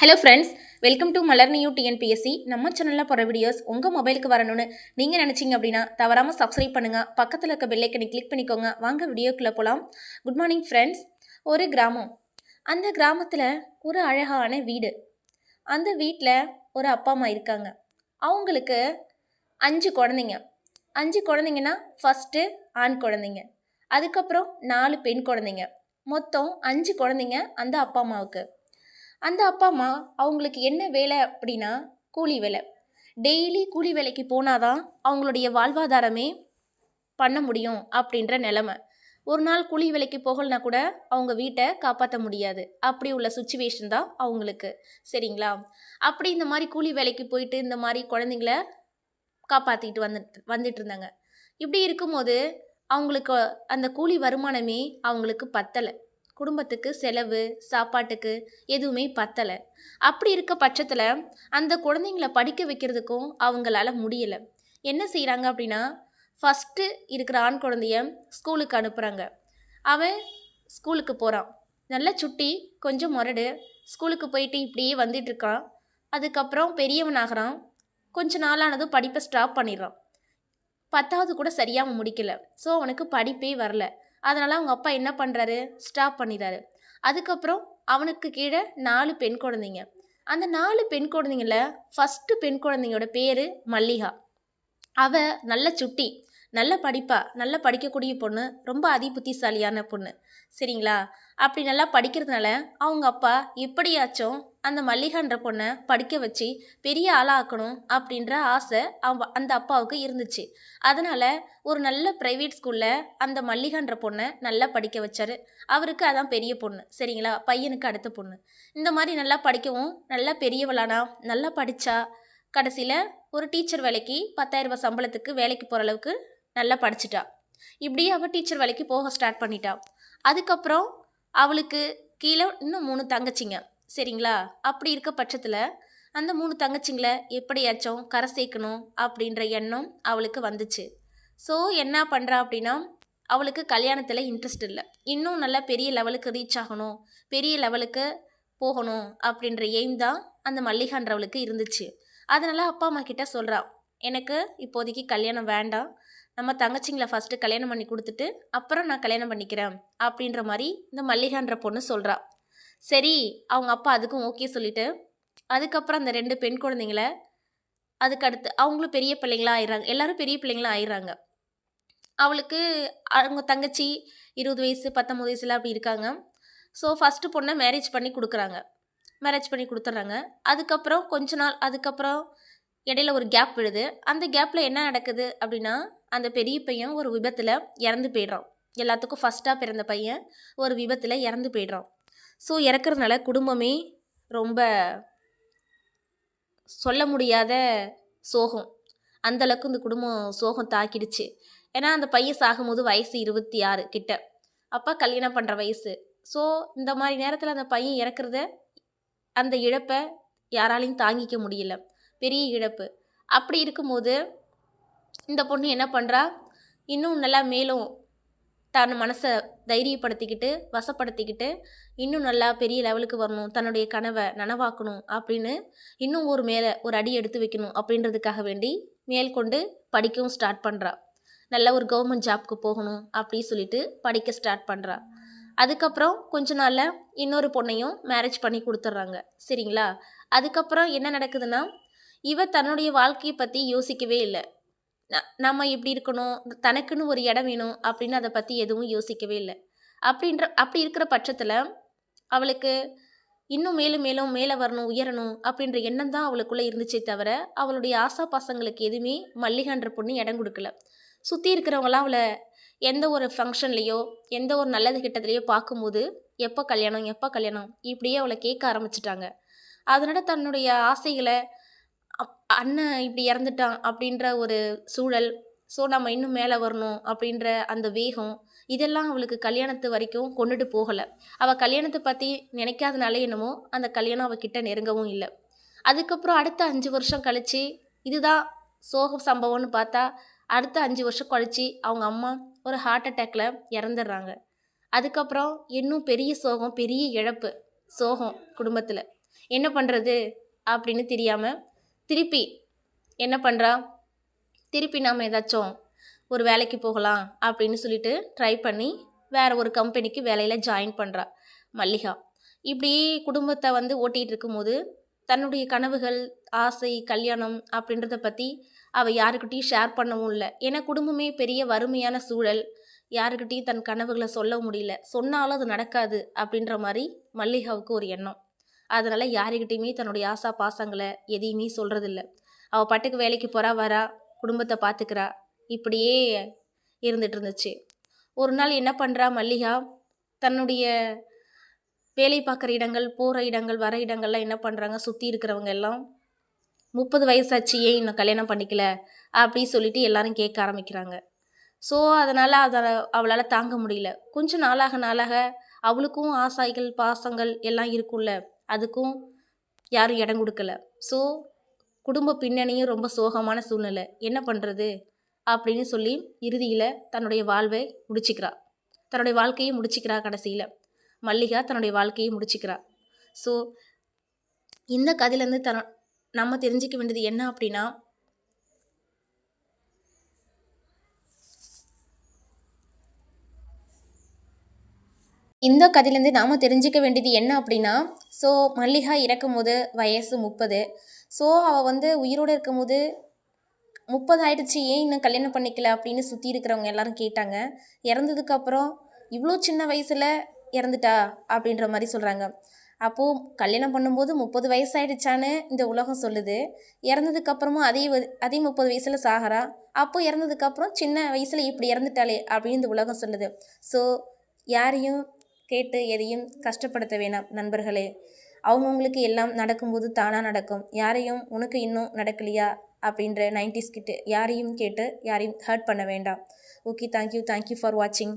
Hello friends welcome to Malar new TNPSC நம்ம சேனலில் போகிற வீடியோஸ் உங்கள் மொபைலுக்கு வரணும்னு நீங்கள் நினச்சிங்க அப்படின்னா தவறாமல் சப்ஸ்கிரைப் பண்ணுங்கள் பக்கத்தில் இருக்க பெல்லைக்கனை கிளிக் பண்ணிக்கோங்க. வாங்க வீடியோக்குள்ளே போகலாம் குட் மார்னிங் ஃப்ரெண்ட்ஸ் ஒரு கிராமம். அந்த கிராமத்தில் ஒரு அழகான வீடு. அந்த வீட்டில் ஒரு அப்பா அம்மா இருக்காங்க. அவங்களுக்கு அஞ்சு குழந்தைங்க. அஞ்சு குழந்தைங்கன்னா ஃபஸ்ட்டு ஆண் குழந்தைங்க. அதுக்கப்புறம் நாலு பெண் குழந்தைங்க. மொத்தம் அஞ்சு குழந்தைங்க அந்த அப்பா அம்மாவுக்கு. அந்த அப்பா அம்மா அவங்களுக்கு என்ன வேலை அப்படின்னா கூலி வேலை. டெய்லி கூலி வேலைக்கு போனாதான் அவங்களுடைய வாழ்வாதாரமே பண்ண முடியும் அப்படின்ற நிலமை. ஒரு நாள் கூலி வேலைக்கு போகலனா கூட அவங்க வீட்டை காப்பாற்ற முடியாது. அப்படி உள்ள சுச்சுவேஷன் தான் அவங்களுக்கு. சரிங்களா? அப்படி இந்த மாதிரி கூலி வேலைக்கு போயிட்டு இந்த மாதிரி குழந்தைங்கள காப்பாற்றிட்டு வந்துட்டு வந்துட்டு இருந்தாங்க. இப்படி இருக்கும்போது அவங்களுக்கு அந்த கூலி வருமானமே அவங்களுக்கு பத்தலை. குடும்பத்துக்கு செலவு சாப்பாட்டுக்கு எதுவுமே பத்தலை. அப்படி இருக்க பட்சத்தில் அந்த குழந்தைங்கள படிக்க வைக்கிறதுக்கும் அவங்களால முடியலை. என்ன செய்கிறாங்க அப்படின்னா ஃபஸ்ட்டு இருக்கிற ஆண் குழந்தைய ஸ்கூலுக்கு அனுப்புகிறாங்க அவன் ஸ்கூலுக்கு போகிறான் நல்ல சுட்டி கொஞ்சம் முரடு ஸ்கூலுக்கு போயிட்டு இப்படியே வந்துட்டு இருக்கான். அதுக்கப்புறம் பெரியவன் ஆகிறான். கொஞ்ச நாளானதும் படிப்பை ஸ்டாப் பண்ணிடுறான். பத்தாவது கூட சரியாக முடிக்கல. ஸோ அவனுக்கு படிப்பே வரல. அதனால் அவங்க அப்பா என்ன பண்ணுறாரு ஸ்டாப் பண்ணிடுறாரு அதுக்கப்புறம் அவனுக்கு கீழே நாலு பெண் குழந்தைங்க. அந்த நாலு பெண் குழந்தைங்கள ஃபஸ்ட்டு பெண் குழந்தைங்களோட பேர் மல்லிகா. அவ நல்ல சுட்டி நல்ல படிப்பா நல்ல படிக்கக்கூடிய பொண்ணு ரொம்ப அதி புத்திசாலியான பொண்ணு. சரிங்களா? அப்படி நல்லா படிக்கிறதுனால அவங்க அப்பா எப்படியாச்சும் அந்த மல்லிகான்ற பொண்ணை படிக்க வச்சு பெரிய ஆளாக்கணும் அப்படின்ற ஆசை அவ அந்த அப்பாவுக்கு இருந்துச்சு. அதனால் ஒரு நல்ல ப்ரைவேட் ஸ்கூலில் அந்த மல்லிகான்ற பொண்ணை நல்லா படிக்க வச்சாரு. அவருக்கு அதான் பெரிய பொண்ணு சரிங்களா? பையனுக்கு அடுத்த பொண்ணு. இந்த மாதிரி நல்லா படிக்கவும் நல்லா பெரியவளானா நல்லா படித்தா கடைசியில் ஒரு டீச்சர் வேலைக்கு பத்தாயிரம் ரூபாய் சம்பளத்துக்கு வேலைக்கு போகிற அளவுக்கு நல்லா படிச்சிட்டா. இப்படியே அவள் டீச்சர் வேலைக்கு போக ஸ்டார்ட் பண்ணிட்டா. அதுக்கப்புறம் அவளுக்கு கீழே இன்னும் மூணு தங்கச்சிங்க. சரிங்களா? அப்படி இருக்க பட்சத்தில் அந்த மூணு தங்கச்சிங்களை எப்படியாச்சும் கரை சேர்க்கணும் அப்படின்ற எண்ணம் அவளுக்கு வந்துச்சு. ஸோ என்ன பண்ணுறா அப்படின்னா அவளுக்கு கல்யாணத்தில் இன்ட்ரெஸ்ட் இல்லை. இன்னும் நல்லா பெரிய லெவலுக்கு ரீச் ஆகணும் பெரிய லெவலுக்கு போகணும் அப்படின்ற எய்ம் தான் அந்த மல்லிகான்றவளுக்கு இருந்துச்சு. அதனால் அப்பா அம்மா கிட்ட சொல்கிறா எனக்கு இப்போதைக்கு கல்யாணம் வேண்டாம். நம்ம தங்கச்சிங்களை ஃபஸ்ட்டு கல்யாணம் பண்ணி கொடுத்துட்டு அப்புறம் நான் கல்யாணம் பண்ணிக்கிறேன் அப்படின்ற மாதிரி இந்த மல்லிகான்ற பொண்ணு சொல்கிறா சரி அவங்க அப்பா அதுக்கும் ஓகே சொல்லிவிட்டு அதுக்கப்புறம் அந்த ரெண்டு பெண் குழந்தைங்கள அதுக்கு அடுத்து அவங்களும் பெரிய பிள்ளைங்களா ஆயிடுறாங்க எல்லாரும் பெரிய பிள்ளைங்களா ஆயிடுறாங்க அவளுக்கு அவங்க தங்கச்சி இருபது வயசு பத்தொம்பது வயசுல அப்படி இருக்காங்க. ஸோ ஃபஸ்ட்டு பொண்ணை மேரேஜ் பண்ணி கொடுக்குறாங்க. மேரேஜ் பண்ணி கொடுத்துட்றாங்க அதுக்கப்புறம் கொஞ்ச நாள் அதுக்கப்புறம் இடையில ஒரு கேப் விழுது. அந்த கேப்பில் என்ன நடக்குது அப்படின்னா அந்த பெரிய பையன் ஒரு விபத்தில் இறந்து போயிடுறான். எல்லாத்துக்கும் ஃபஸ்ட்டாக பிறந்த பையன் ஒரு விபத்தில் இறந்து போயிடுறான். ஸோ இறக்குறதுனால குடும்பமே ரொம்ப சொல்ல முடியாத சோகம். அந்தளவுக்கு இந்த குடும்பம் சோகம் தாக்கிடுச்சு. ஏன்னா அந்த பையன் சாகும்போது வயசு இருபத்தி ஆறு கிட்ட. அப்போ கல்யாணம் பண்ணுற வயசு. ஸோ இந்த மாதிரி நேரத்தில் அந்த பையன் இறக்குறத அந்த இழப்பை யாராலையும் தாங்கிக்க முடியல. பெரிய இழப்பு. அப்படி இருக்கும்போது இந்த பொண்ணு என்ன பண்ணுறா இன்னும் நல்லா மேலும் தன் மனசை தைரியப்படுத்திக்கிட்டு வசப்படுத்திக்கிட்டு இன்னும் நல்லா பெரிய லெவலுக்கு வரணும் தன்னுடைய கனவை நனவாக்கணும் அப்படின்னு இன்னும் ஒரு மேலே ஒரு அடி எடுத்து வைக்கணும் அப்படின்றதுக்காக வேண்டி மேற்கொண்டு படிக்கவும் ஸ்டார்ட் பண்ணுறா நல்ல ஒரு கவர்மெண்ட் ஜாப்க்கு போகணும் அப்படின்னு சொல்லிட்டு படிக்க ஸ்டார்ட் பண்ணுறா அதுக்கப்புறம் கொஞ்ச நாளில் இன்னொரு பொண்ணையும் மேரேஜ் பண்ணி கொடுத்துட்றாங்க. சரிங்களா? அதுக்கப்புறம் என்ன நடக்குதுன்னா இவ தன்னுடைய வாழ்க்கையை பற்றி யோசிக்கவே இல்லை. நம்ம இப்படி இருக்கணும் தனக்குன்னு ஒரு இடம் வேணும் அப்படின்னு அதை பற்றி எதுவும் யோசிக்கவே இல்லை. அப்படின்ற அப்படி இருக்கிற பட்சத்தில் அவளுக்கு இன்னும் மேலும் மேலும் மேலே வரணும் உயரணும் அப்படின்ற எண்ணம் தான் அவளுக்குள்ளே இருந்துச்சே தவிர அவளுடைய ஆசா பசங்களுக்கு எதுவுமே மல்லிகான்ற பொண்ணு இடம் கொடுக்கல. சுற்றி இருக்கிறவங்களாம் அவளை எந்த ஒரு ஃபங்க்ஷன்லேயோ எந்த ஒரு நல்லது கிட்டத்துலேயோ பார்க்கும்போது எப்போ கல்யாணம் எப்போ கல்யாணம் இப்படியே அவளை கேட்க ஆரம்பிச்சிட்டாங்க. அதனால் தன்னுடைய ஆசைகளை அப் அண்ணன் இப்படி இறந்துட்டான் அப்படின்ற ஒரு சூழல் ஸோ நம்ம இன்னும் மேலே வரணும் அப்படின்ற அந்த வேகம் இதெல்லாம் அவளுக்கு கல்யாணத்து வரைக்கும் கொண்டுட்டு போகலை. அவள் கல்யாணத்தை பற்றி நினைக்காதனாலே என்னமோ அந்த கல்யாணம் அவகிட்ட நெருங்கவும் இல்லை. அதுக்கப்புறம் அடுத்த அஞ்சு வருஷம் கழித்து இதுதான் சோக சம்பவம்னு பார்த்தா அடுத்த அஞ்சு வருஷம் கழித்து அவங்க அம்மா ஒரு ஹார்ட் அட்டாக்ல இறந்துடுறாங்க. அதுக்கப்புறம் இன்னும் பெரிய சோகம் பெரிய இழப்பு சோகம் குடும்பத்தில். என்ன பண்ணுறது அப்படின்னு தெரியாமல் திருப்பி என்ன பண்ணுறா திருப்பி நாம் ஏதாச்சும் ஒரு வேலைக்கு போகலாம் அப்படின்னு சொல்லிட்டு ட்ரை பண்ணி வேறு ஒரு கம்பெனிக்கு வேலையில் ஜாயின் பண்ணுறா மல்லிகா. இப்படி குடும்பத்தை வந்து ஓட்டிகிட்டு இருக்கும்போது தன்னுடைய கனவுகள் ஆசை கல்யாணம் அப்படின்றத பற்றி அவள் யாருக்கிட்டையும் ஷேர் பண்ணவும் இல்லை. ஏன்னா குடும்பமே பெரிய வறுமையான சூழல். யாருக்கிட்டையும் தன் கனவுகளை சொல்ல முடியல. சொன்னாலும் அது நடக்காது அப்படின்ற மாதிரி மல்லிகாவுக்கு ஒரு எண்ணம். அதனால் யாருக்கிட்டையுமே தன்னுடைய ஆசா பாசங்களை எதையுமே சொல்கிறதில்ல அவள் பாட்டுக்கு வேலைக்கு போகிறா வரா குடும்பத்தை பார்த்துக்கிறா இப்படியே இருந்துட்டு இருந்துச்சு ஒரு நாள் என்ன பண்ணுறா மல்லிகா? தன்னுடைய வேலை பார்க்குற இடங்கள் போகிற இடங்கள் வர இடங்கள்லாம் என்ன பண்ணுறாங்க சுற்றி இருக்கிறவங்க எல்லாம் முப்பது வயசாச்சு ஏன் இன்னும் கல்யாணம் பண்ணிக்கல அப்படி சொல்லிட்டு எல்லாரும் கேட்க ஆரம்பிக்கிறாங்க. ஸோ அதனால் அதை அவளால் தாங்க முடியல. கொஞ்சம் நாளாக நாளாக அவளுக்கும் ஆசாய்கள் பாசங்கள் எல்லாம் இருக்கும்ல. அதுக்கும் யாரும் இடம் கொடுக்கல. ஸோ குடும்ப பின்னணியும் ரொம்ப சோகமான சூழ்நிலை. என்ன பண்ணுறது அப்படின்னு சொல்லி இறுதியில் தன்னுடைய வாழ்வை முடிச்சுக்கிறா. தன்னுடைய வாழ்க்கையை முடிச்சுக்கிறா கடைசியில். மல்லிகா தன்னுடைய வாழ்க்கையை முடிச்சுக்கிறா. ஸோ இந்த கதையிலேருந்து தன நம்ம தெரிஞ்சுக்க வேண்டியது என்ன அப்படின்னா இந்த கதையிலேருந்து நாம் தெரிஞ்சுக்க வேண்டியது என்ன அப்படின்னா ஸோ மல்லிகா இறக்கும்போது வயசு முப்பது. ஸோ அவள் வந்து உயிரோடு இருக்கும்போது முப்பது ஆயிடுச்சு ஏன் இன்னும் கல்யாணம் பண்ணிக்கல அப்படின்னு சுற்றி இருக்கிறவங்க எல்லாரும் கேட்டாங்க. இறந்ததுக்கப்புறம் இவ்வளோ சின்ன வயசில் இறந்துட்டா அப்படின்ற மாதிரி சொல்கிறாங்க அப்போது கல்யாணம் பண்ணும்போது முப்பது வயசாயிடுச்சான்னு இந்த உலகம் சொல்லுது. இறந்ததுக்கப்புறமும் அதே வ- அதே முப்பது வயசில் சாகிறா. அப்போ இறந்ததுக்கப்புறம் சின்ன வயசில் இப்படி இறந்துட்டாளே அப்படின்னு இந்த உலகம் சொல்லுது. ஸோ யாரையும் கேட்டு எதையும் கஷ்டப்படுத்த வேணாம் நண்பர்களே. அவங்கவுங்களுக்கு எல்லாம் நடக்கும்போது தானாக நடக்கும். யாரையும் உனக்கு இன்னும் நடக்கலையா? அப்படின்ற நைன்டிஸ் கிட்ட யாரையும் கேட்டு யாரையும் ஹர்ட் பண்ண வேண்டாம். ஓகே தேங்க்யூ தேங்க்யூ ஃபார் வாட்சிங்